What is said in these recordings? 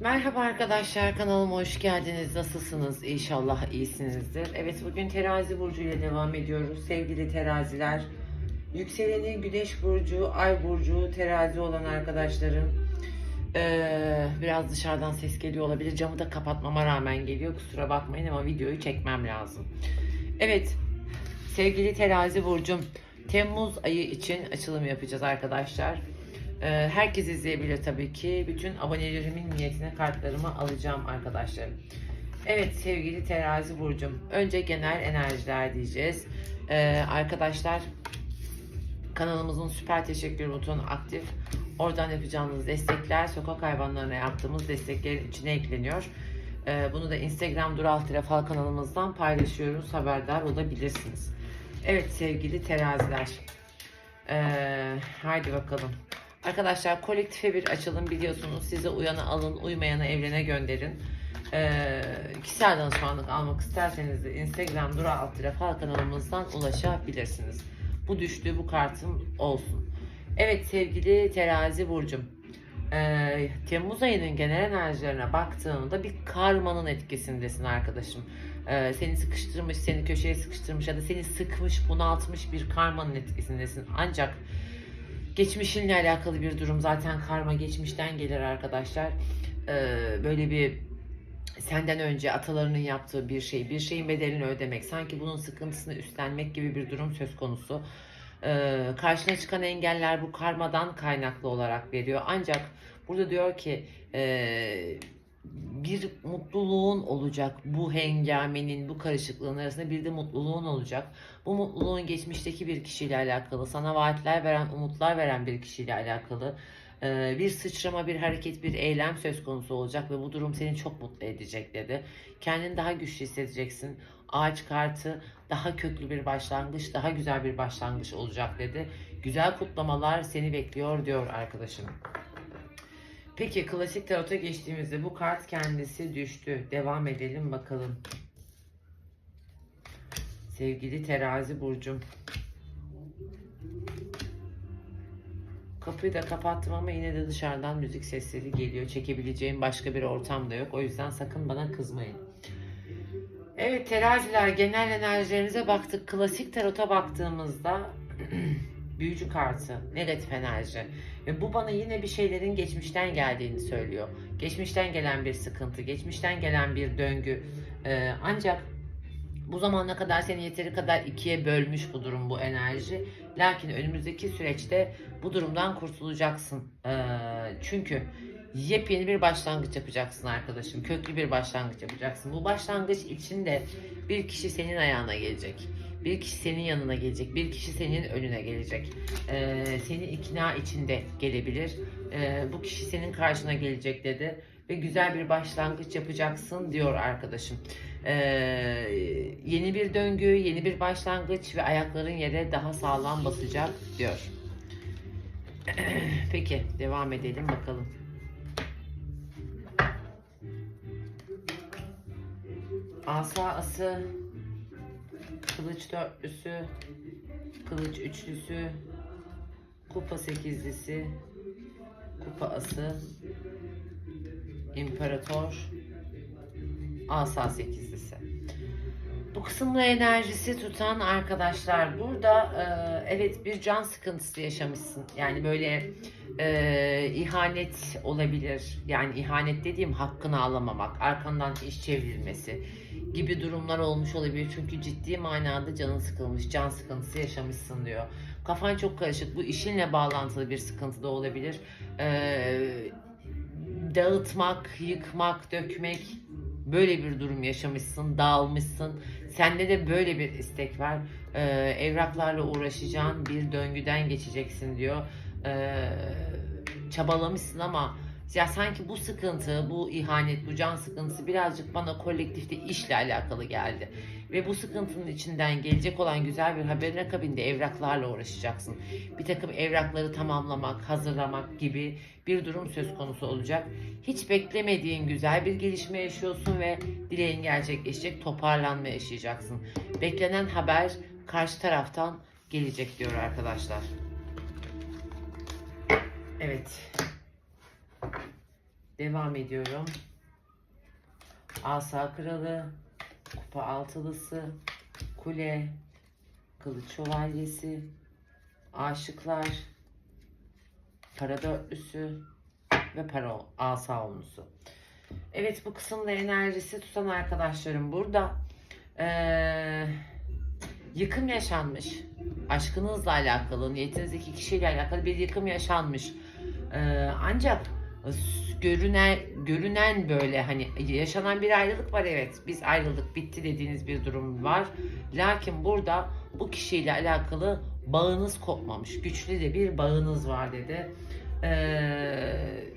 Merhaba arkadaşlar kanalıma hoş geldiniz. Nasılsınız? İnşallah iyisinizdir. Evet bugün terazi burcu ile devam ediyoruz. Sevgili teraziler, yükseleni güneş burcu, ay burcu, terazi olan arkadaşlarım. Ee, biraz dışarıdan ses geliyor olabilir. Camı da kapatmama rağmen geliyor. Kusura bakmayın ama videoyu çekmem lazım. Evet sevgili terazi burcum. Temmuz ayı için açılım yapacağız arkadaşlar. Ee, herkes izleyebilir tabii ki. Bütün abonelerimin niyetine kartlarımı alacağım arkadaşlarım. Evet sevgili terazi burcum. Önce genel enerjiler diyeceğiz. Ee, arkadaşlar kanalımızın süper teşekkür butonu aktif. Oradan yapacağınız destekler sokak hayvanlarına yaptığımız desteklerin içine ekleniyor. Ee, bunu da Instagram Dural Fal kanalımızdan paylaşıyoruz. Haberdar olabilirsiniz. Evet sevgili teraziler. Ee, haydi bakalım. Arkadaşlar kolektife bir açılım biliyorsunuz. Size uyanı alın, uymayanı evrene gönderin. Ee, kişisel danışmanlık almak isterseniz de Instagram Dura Altire Fal kanalımızdan ulaşabilirsiniz. Bu düştüğü bu kartım olsun. Evet sevgili terazi burcum. Ee, Temmuz ayının genel enerjilerine baktığında bir karmanın etkisindesin arkadaşım. Ee, seni sıkıştırmış, seni köşeye sıkıştırmış ya da seni sıkmış, bunaltmış bir karmanın etkisindesin. Ancak geçmişinle alakalı bir durum zaten karma geçmişten gelir arkadaşlar. Ee, böyle bir senden önce atalarının yaptığı bir şey, bir şeyin bedelini ödemek, sanki bunun sıkıntısını üstlenmek gibi bir durum söz konusu. Ee, karşına çıkan engeller bu karmadan kaynaklı olarak veriyor. Ancak burada diyor ki e, bir mutluluğun olacak bu hengamenin, bu karışıklığın arasında bir de mutluluğun olacak. Bu mutluluğun geçmişteki bir kişiyle alakalı, sana vaatler veren, umutlar veren bir kişiyle alakalı e, bir sıçrama, bir hareket, bir eylem söz konusu olacak ve bu durum seni çok mutlu edecek dedi. Kendini daha güçlü hissedeceksin. Ağaç kartı daha köklü bir başlangıç, daha güzel bir başlangıç olacak dedi. Güzel kutlamalar seni bekliyor diyor arkadaşım. Peki klasik tarota geçtiğimizde bu kart kendisi düştü. Devam edelim bakalım. Sevgili terazi burcum. Kapıyı da kapattım ama yine de dışarıdan müzik sesleri geliyor. Çekebileceğim başka bir ortam da yok. O yüzden sakın bana kızmayın. Evet teraziler genel enerjilerinize baktık. Klasik tarota baktığımızda büyücü kartı, negatif enerji. Ve bu bana yine bir şeylerin geçmişten geldiğini söylüyor. Geçmişten gelen bir sıkıntı, geçmişten gelen bir döngü. Ee, ancak bu zamana kadar seni yeteri kadar ikiye bölmüş bu durum, bu enerji. Lakin önümüzdeki süreçte bu durumdan kurtulacaksın. Ee, çünkü yepyeni bir başlangıç yapacaksın arkadaşım. Köklü bir başlangıç yapacaksın. Bu başlangıç içinde bir kişi senin ayağına gelecek. Bir kişi senin yanına gelecek. Bir kişi senin önüne gelecek. Ee, seni ikna içinde gelebilir. Ee, bu kişi senin karşına gelecek dedi. Ve güzel bir başlangıç yapacaksın diyor arkadaşım. Ee, yeni bir döngü, yeni bir başlangıç ve ayakların yere daha sağlam basacak diyor. Peki devam edelim bakalım. Asa ası, kılıç dörtlüsü, kılıç üçlüsü, kupa sekizlisi, kupa ası, imparator, asa sekizlisi. Bu kısımda enerjisi tutan arkadaşlar burada e, evet bir can sıkıntısı yaşamışsın. Yani böyle e, ihanet olabilir. Yani ihanet dediğim hakkını alamamak, arkandan iş çevrilmesi gibi durumlar olmuş olabilir. Çünkü ciddi manada canın sıkılmış, can sıkıntısı yaşamışsın diyor. Kafan çok karışık. Bu işinle bağlantılı bir sıkıntı da olabilir. Eee dağıtmak, yıkmak, dökmek böyle bir durum yaşamışsın, dağılmışsın. Sende de böyle bir istek var. Ee, evraklarla uğraşacağın bir döngüden geçeceksin diyor. Ee, çabalamışsın ama ya sanki bu sıkıntı, bu ihanet, bu can sıkıntısı birazcık bana kolektifte işle alakalı geldi. Ve bu sıkıntının içinden gelecek olan güzel bir haberin akabinde evraklarla uğraşacaksın. Bir takım evrakları tamamlamak, hazırlamak gibi bir durum söz konusu olacak. Hiç beklemediğin güzel bir gelişme yaşıyorsun ve dileğin gerçekleşecek, toparlanma yaşayacaksın. Beklenen haber karşı taraftan gelecek diyor arkadaşlar. Evet. Devam ediyorum. Asa kralı, kupa altılısı, kule, kılıç şövalyesi, aşıklar, para dörtlüsü ve para asa onlusu. Evet bu kısımda enerjisi tutan arkadaşlarım burada. Ee, yıkım yaşanmış. Aşkınızla alakalı, niyetinizdeki kişiyle alakalı bir yıkım yaşanmış. Ee, ancak görünen görünen böyle hani yaşanan bir ayrılık var evet. Biz ayrılık bitti dediğiniz bir durum var. Lakin burada bu kişiyle alakalı bağınız kopmamış. Güçlü de bir bağınız var dedi. Ee,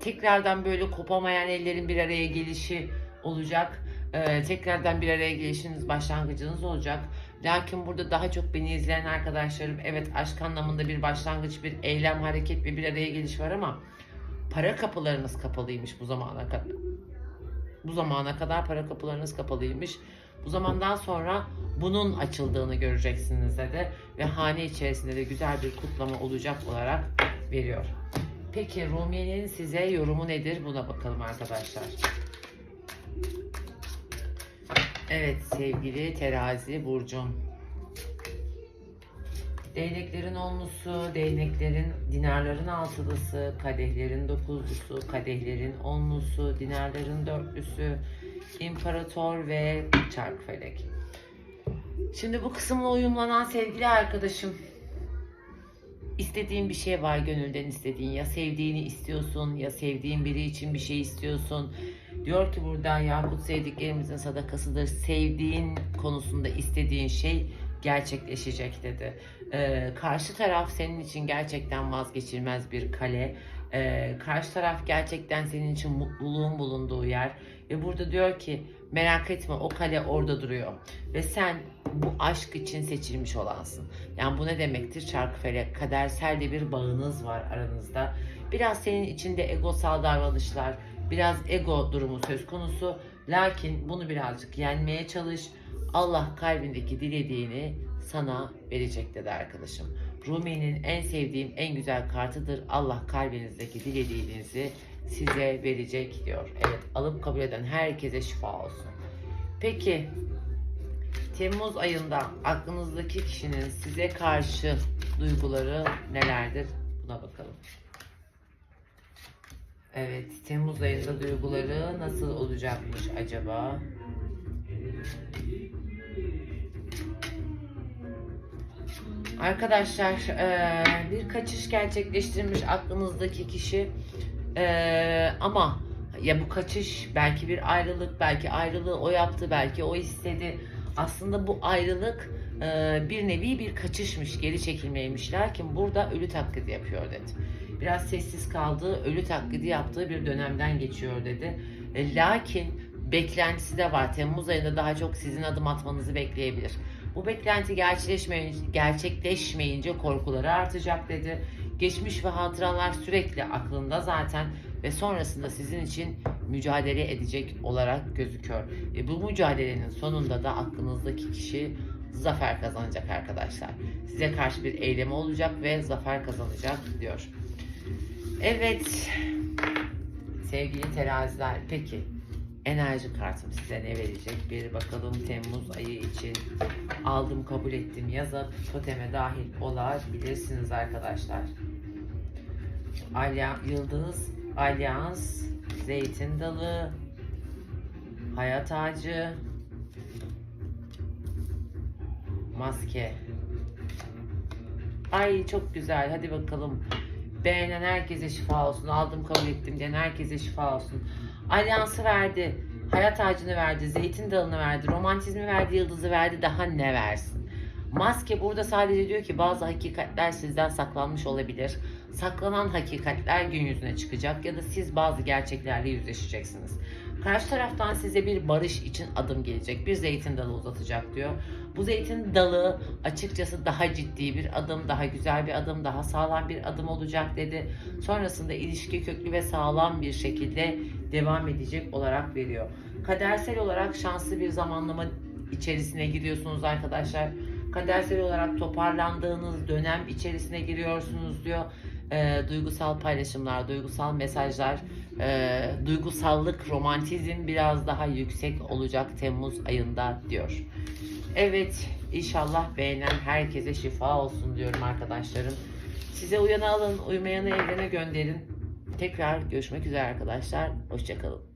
tekrardan böyle kopamayan ellerin bir araya gelişi olacak. Ee, tekrardan bir araya gelişiniz başlangıcınız olacak. Lakin burada daha çok beni izleyen arkadaşlarım evet aşk anlamında bir başlangıç, bir eylem, hareket ve bir araya geliş var ama para kapılarınız kapalıymış bu zamana kadar. Bu zamana kadar para kapılarınız kapalıymış. Bu zamandan sonra bunun açıldığını göreceksiniz dedi ve hane içerisinde de güzel bir kutlama olacak olarak veriyor. Peki Rumiye'nin size yorumu nedir? Buna bakalım arkadaşlar. Evet sevgili terazi burcum. Değneklerin onlusu, değneklerin dinarların altılısı, kadehlerin dokuzlusu, kadehlerin onlusu, dinarların dörtlüsü, imparator ve çarkfelek. Şimdi bu kısımla uyumlanan sevgili arkadaşım istediğin bir şey var gönülden istediğin ya sevdiğini istiyorsun ya sevdiğin biri için bir şey istiyorsun diyor ki burada Yakut sevdiklerimizin sadakasıdır sevdiğin konusunda istediğin şey gerçekleşecek dedi. Ee, karşı taraf senin için gerçekten vazgeçilmez bir kale. Ee, karşı taraf gerçekten senin için mutluluğun bulunduğu yer. Ve burada diyor ki merak etme o kale orada duruyor. Ve sen bu aşk için seçilmiş olansın. Yani bu ne demektir? Çarkıfelek, kadersel de bir bağınız var aranızda. Biraz senin içinde egosal davranışlar, biraz ego durumu söz konusu. Lakin bunu birazcık yenmeye çalış. Allah kalbindeki dilediğini sana verecek dedi arkadaşım. Rumi'nin en sevdiğim en güzel kartıdır. Allah kalbinizdeki dilediğinizi size verecek diyor. Evet alıp kabul eden herkese şifa olsun. Peki Temmuz ayında aklınızdaki kişinin size karşı duyguları nelerdir? Buna bakalım. Evet, Temmuz ayında duyguları nasıl olacakmış acaba? Arkadaşlar eee, bir kaçış gerçekleştirmiş aklınızdaki kişi Eee, ama ya bu kaçış belki bir ayrılık belki ayrılığı o yaptı belki o istedi. Aslında bu ayrılık eee, bir nevi bir kaçışmış geri çekilmeymiş lakin burada ölü taklidi yapıyor dedi. Biraz sessiz kaldığı ölü taklidi yaptığı bir dönemden geçiyor dedi. E, lakin beklentisi de var. Temmuz ayında daha çok sizin adım atmanızı bekleyebilir bu beklenti gerçekleşmeyince, korkuları artacak dedi. Geçmiş ve hatıralar sürekli aklında zaten ve sonrasında sizin için mücadele edecek olarak gözüküyor. Ve bu mücadelenin sonunda da aklınızdaki kişi zafer kazanacak arkadaşlar. Size karşı bir eylemi olacak ve zafer kazanacak diyor. Evet sevgili teraziler peki enerji kartım size ne verecek bir bakalım Temmuz ayı için aldım kabul ettim yazıp toteme dahil olabilirsiniz arkadaşlar. Alya, Yıldız, Alyans, Zeytin Dalı, Hayat Ağacı, Maske. Ay çok güzel hadi bakalım. Beğenen herkese şifa olsun. Aldım kabul ettim diyen herkese şifa olsun. Alyansı verdi. Hayat ağacını verdi. Zeytin dalını verdi. Romantizmi verdi. Yıldızı verdi. Daha ne versin? Maske burada sadece diyor ki bazı hakikatler sizden saklanmış olabilir. Saklanan hakikatler gün yüzüne çıkacak ya da siz bazı gerçeklerle yüzleşeceksiniz. Karşı taraftan size bir barış için adım gelecek. Bir zeytin dalı uzatacak diyor. Bu zeytin dalı açıkçası daha ciddi bir adım, daha güzel bir adım, daha sağlam bir adım olacak dedi. Sonrasında ilişki köklü ve sağlam bir şekilde devam edecek olarak veriyor. Kadersel olarak şanslı bir zamanlama içerisine giriyorsunuz arkadaşlar. Kadersel olarak toparlandığınız dönem içerisine giriyorsunuz diyor. e, duygusal paylaşımlar, duygusal mesajlar, e, duygusallık, romantizm biraz daha yüksek olacak Temmuz ayında diyor. Evet, inşallah beğenen herkese şifa olsun diyorum arkadaşlarım. Size uyanı alın, uymayanı evrene gönderin. Tekrar görüşmek üzere arkadaşlar. Hoşçakalın.